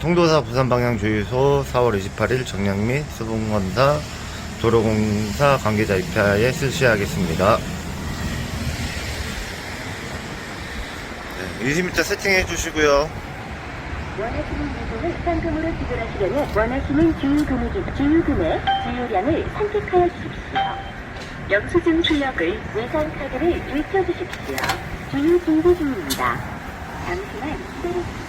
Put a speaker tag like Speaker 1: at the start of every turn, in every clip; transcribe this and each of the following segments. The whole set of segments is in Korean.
Speaker 1: 통도사 부산방향 주유소 4월 28일 정량 및 수분검사 도로공사 관계자 입찰에 실시하겠습니다. 네, 20m 세팅해 주시고요.
Speaker 2: 원하시는 부분을 현금으로 지불하시려면 원하시는 주유 금액, 주유 금액, 주유량을 선택하여 주십시오. 영수증 출력을 외상 카드를 입혀 주십시오. 주유 준비 중입니다. 잠시만 기다려 주십시오.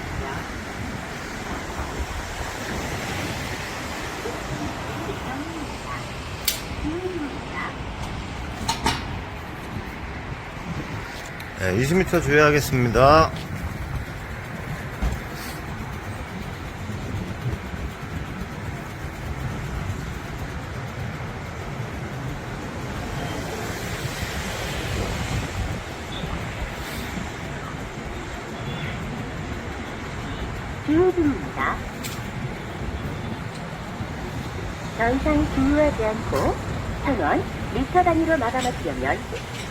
Speaker 2: 주유 중입니다.
Speaker 1: 네, 20m 주유하겠습니다.
Speaker 2: 주유 중입니다. 더 이상 주유하지 않고 천원 리터 단위로 마감하시려면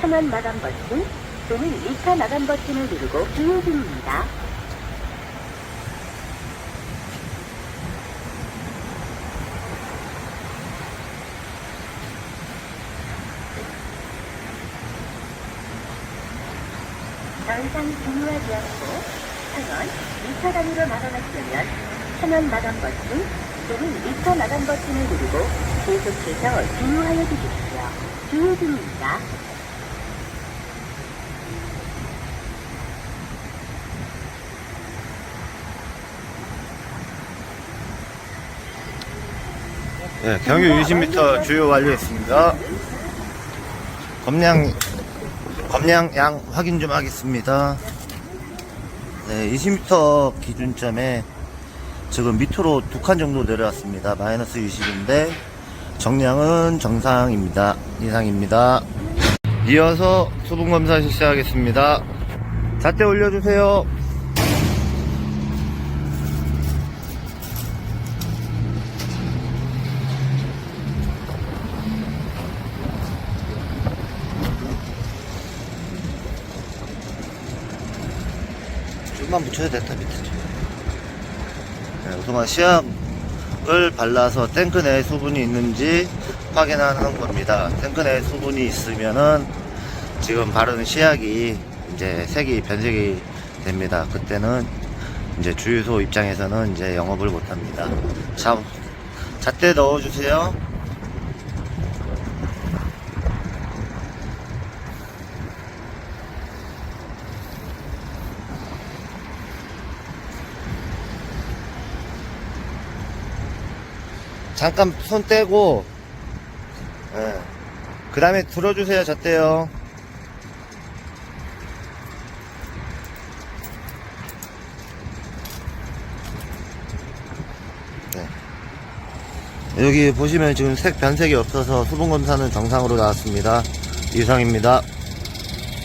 Speaker 2: 천원 마감 버튼 또는 리터 마감 버튼을 누르고 주유 중입니다. 더 이상 주유하지 않고 천원 리터 단위로 마감하시려면 천원 마감 버튼 또는 리터 마감 버튼을 누르고 계속해서 주유하여 주십시오. 주유 중입니다.
Speaker 1: 네, 경유 20m 주유 완료했습니다. 검량, 검량 양 확인 좀 하겠습니다. 네, 20m 기준점에 지금 밑으로 두 칸 정도 내려왔습니다. 마이너스 20인데 정량은 정상입니다. 이상입니다. 이어서 수분검사 실시하겠습니다. 잣대 올려주세요. 좀만 붙여야 됐다 밑에. 네, 우선 시약을 발라서 탱크 내에 수분이 있는지 확인하는 겁니다. 탱크 내에 수분이 있으면은 지금 바르는 시약이 이제 색이 변색이 됩니다. 그때는 이제 주유소 입장에서는 이제 영업을 못합니다. 자 잣대 넣어주세요 잠깐 손 떼고 그 다음에 들어주세요 잣대요. 네. 여기 보시면 지금 색 변색이 없어서 수분 검사는 정상으로 나왔습니다. 이상입니다